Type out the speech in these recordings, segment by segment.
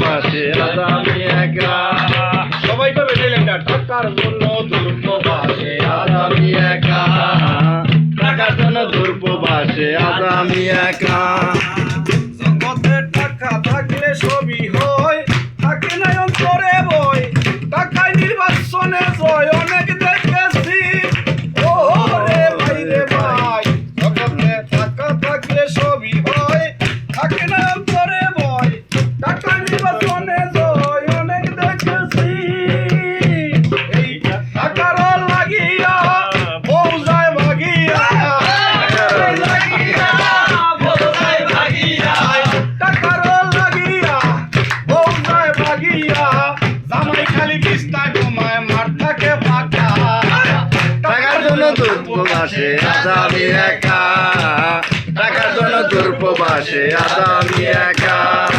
বাসে আদামি একা সবাই কবে দিলেন না টাকার জন্য দুর্ব বাসে একা টাকার জন্য দুর্ব বাসে আদামি একা প্রবাসে আজ আমি একা। টাকার জন্য দূর প্রবাসে আজ একা।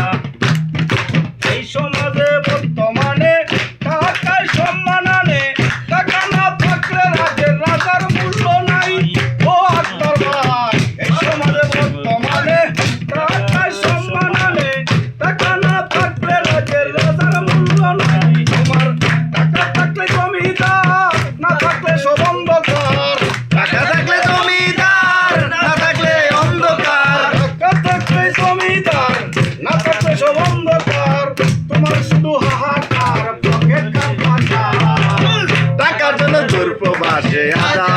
plateada.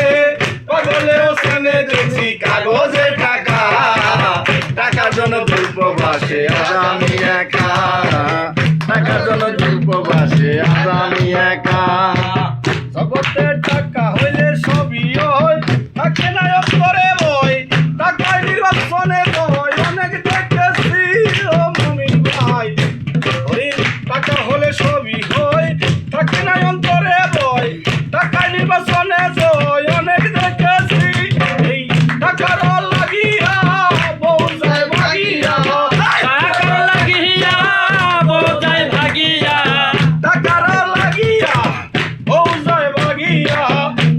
জন দুর্ববাসে আমি একা।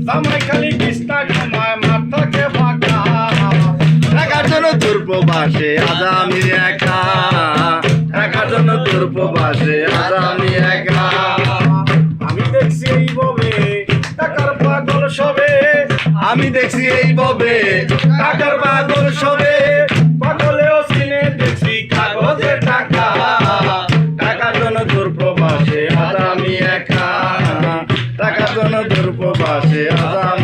আমায় খালি কৃষ্ণা একা। ঢাকার জন্য তোর প্রবাসে আজ আমি একা। আমি দেখছি এই ববে, টাকার পাগল সবে। আমি দেখছি এই ববে, টাকার পাগল সবে। Yeah.